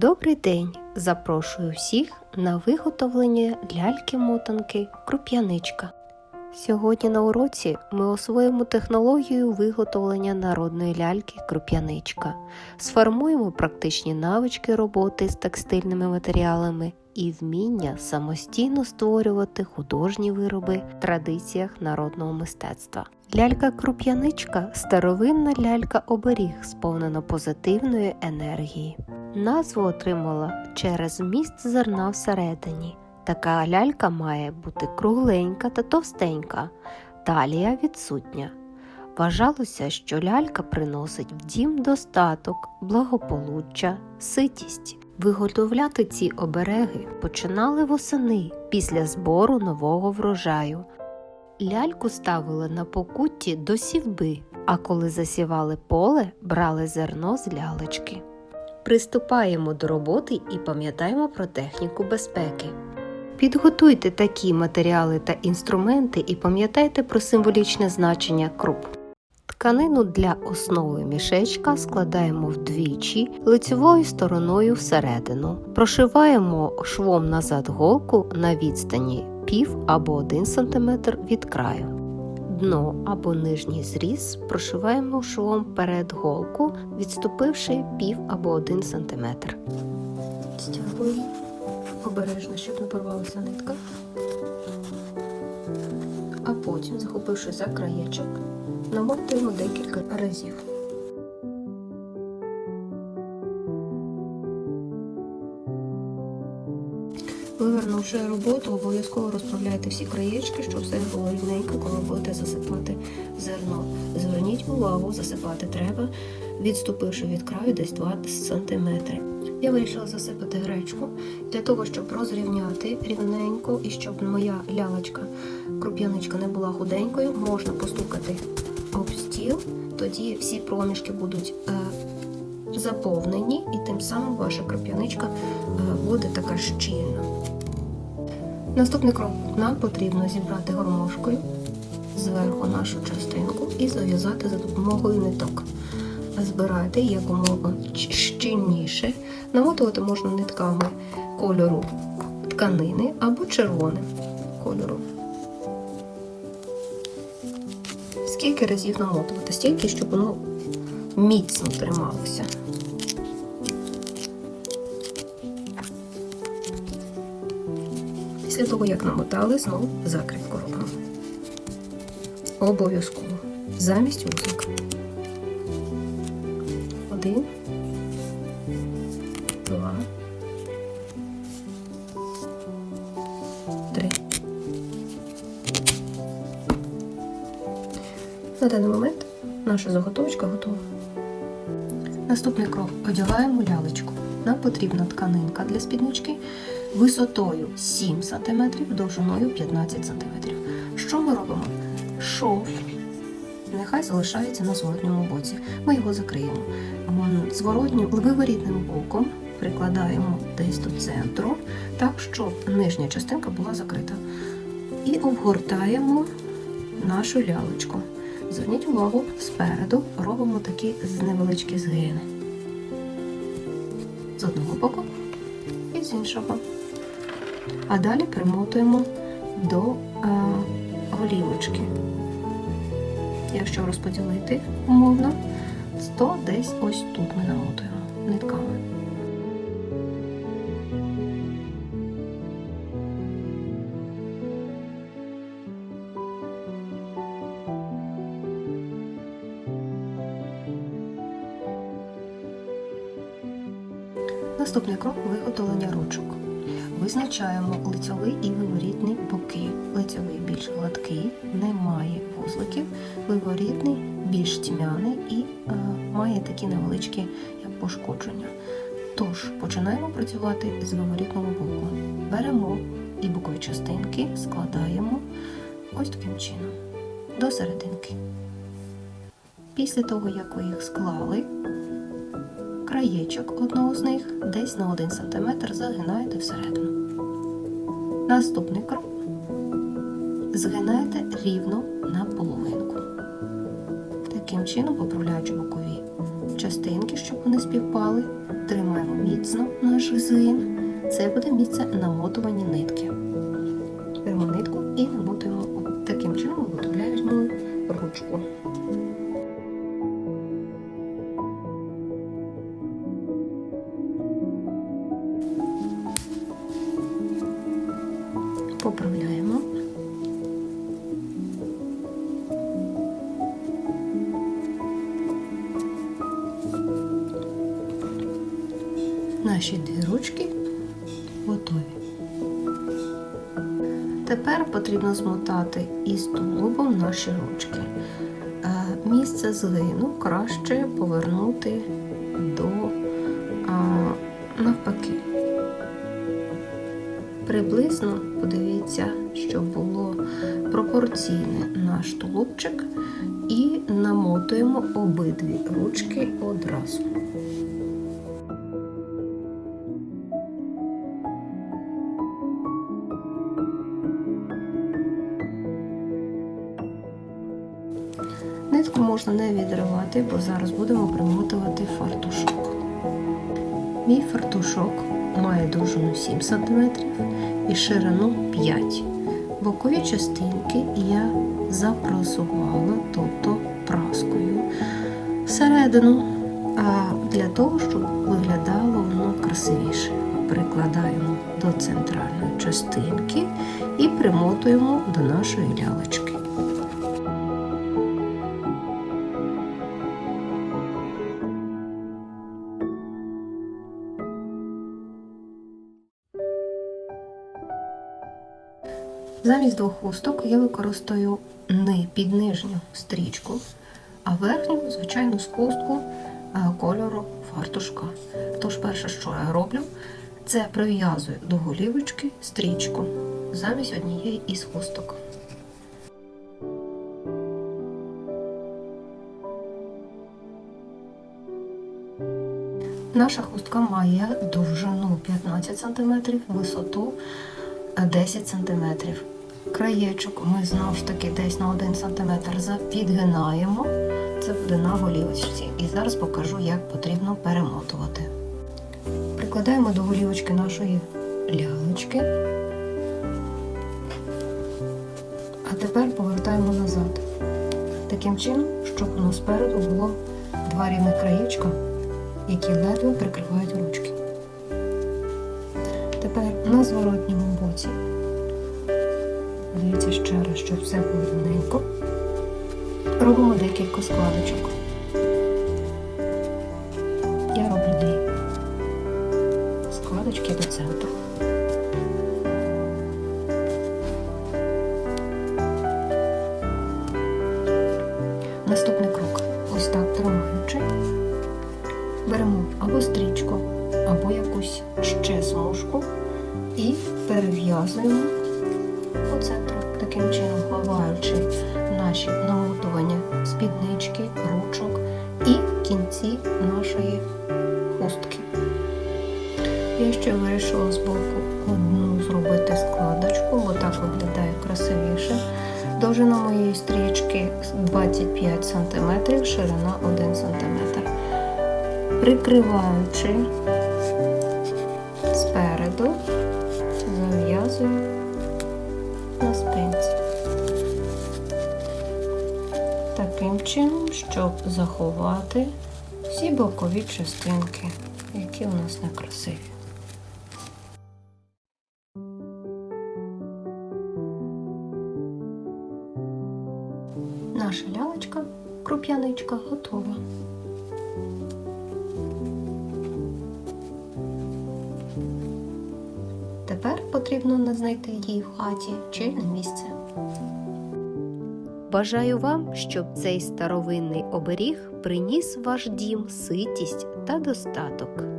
Добрий день! Запрошую всіх на виготовлення ляльки-мотанки Круп'яничка. Сьогодні на уроці ми освоїмо технологію виготовлення народної ляльки Круп'яничка, сформуємо практичні навички роботи з текстильними матеріалами і вміння самостійно створювати художні вироби в традиціях народного мистецтва. Лялька Круп'яничка старовинна лялька оберіг, сповнена позитивної енергії. Назву отримала через міст зерна всередині. Така лялька має бути кругленька та товстенька, талія відсутня. Вважалося, що лялька приносить в дім достаток, благополуччя, ситість. Виготовляти ці обереги починали восени після збору нового врожаю. Ляльку ставили на покутті до сівби, а коли засівали поле, брали зерно з лялечки. Приступаємо до роботи і пам'ятаємо про техніку безпеки. Підготуйте такі матеріали та інструменти і пам'ятайте про символічне значення круп. Тканину для основи мішечка складаємо вдвічі лицевою стороною всередину. Прошиваємо швом назад голку на відстані пів або 1 см від краю. Дно або нижній зріз прошиваємо швом перед голку, відступивши пів або 1 см. Стягуємо обережно, щоб не порвалася нитка. А потім, захопивши за краєчок, намотуємо декілька разів. Вивернувши роботу, обов'язково розправляйте всі краєчки, щоб все було рівненько, коли будете засипати зерно. Зверніть увагу, засипати треба, відступивши від краю десь 2 см. Я вирішила засипати гречку для того, щоб розрівняти рівненько і щоб моя лялочка, круп'яничка не була худенькою, можна постукати об стіл, тоді всі проміжки будуть е, заповнені, і тим самим ваша круп'яничка е, буде така щільна. Наступний крок нам потрібно зібрати гармошкою зверху нашу частинку і зав'язати за допомогою ниток. Збирайте якомога щільніше. Намотувати можна нитками кольору тканини або червоним кольору. Скільки разів намотувати? Стільки, щоб воно міцно трималося. Після того, як намотали, знову закріпку робимо. Обов'язково. Замість вузлика. Один, два, три. На даний момент наша заготовочка готова. Наступний крок одягаємо лялечку. Нам потрібна тканинка для спіднички висотою 7 см, довжиною 15 см. Що ми робимо? Шов нехай залишається на зворотньому боці. Ми його закриємо. Зворотнім виворітним боком прикладаємо десь до центру, так, щоб нижня частинка була закрита. І обгортаємо нашу лялечку. Зверніть увагу, спереду робимо такі невеличкі згини. З одного боку і з іншого. А далі примотуємо до е, голівочки. Якщо розподілити умовно, то десь ось тут ми намотуємо нитками. Наступний крок виготовлення ручок. Визначаємо лицьовий і виворітний боки. Лицьовий більш гладкий, не має вузликів, виворітний більш тьмяний і е, має такі невеличкі як пошкодження. Тож починаємо працювати з виворітного боку. Беремо і бокові частинки складаємо ось таким чином до серединки. Після того, як ви їх склали, краєчок одного з них десь на 1 см загинаєте всередину. Наступний крок згинаєте рівно на половинку. Таким чином, поправляючи бокові частинки, щоб вони співпали. Тримаємо міцно наш згин. Це буде місце намотування нитки. Беремо нитку і намотуємо таким чином, виготовляємо ручку. Наші дві ручки готові. Тепер потрібно змотати із тулубом наші ручки. Е, Місце згину краще повернути до а, навпаки. Приблизно подивіться, щоб було пропорційне наш тулубчик, і намотуємо обидві ручки одразу. Нитку можна не відривати, бо зараз будемо примотувати фартушок. Мій фартушок має довжину 7 см і ширину 5 Бокові частинки я запрасувала, тобто праскою всередину, а для того, щоб виглядало воно красивіше. Прикладаємо до центральної частинки і примотуємо до нашої лялечки. Замість двох хусток я використаю не під нижню стрічку, а верхню, звичайну хустку кольору фартушка. Тож, перше, що я роблю, це прив'язую до голівочки стрічку замість однієї із хусток. Наша хустка має довжину 15 см, висоту 10 см. Краєчок ми знову ж таки десь на 1 см підгинаємо. Це буде на голівочці. І зараз покажу, як потрібно перемотувати. Прикладаємо до голівочки нашої лялечки. А тепер повертаємо назад. Таким чином, щоб у нас спереду було два рівних краєчка, які ледве прикривають ручки. Тепер на зворотньому боці. Дивіться ще раз, щоб все було рівненько. Робимо декілька складочок. Я роблю дві складочки до центру. Наступний крок. Ось так тримаючи. Беремо або стрічку, або якусь ще смужку і перев'язуємо центру, таким чином ховаючи наші намотування спіднички, ручок і кінці нашої хустки. Я ще вирішила з боку одну зробити складочку, бо так виглядає красивіше. Довжина моєї стрічки 25 см, ширина 1 см. Прикриваючи спереду, зав'язую чином, щоб заховати всі бокові частинки, які у нас некрасиві. Наша лялечка, круп'яничка готова. Тепер потрібно знайти її в хаті чільне місце. Бажаю вам, щоб цей старовинний оберіг приніс ваш дім ситість та достаток.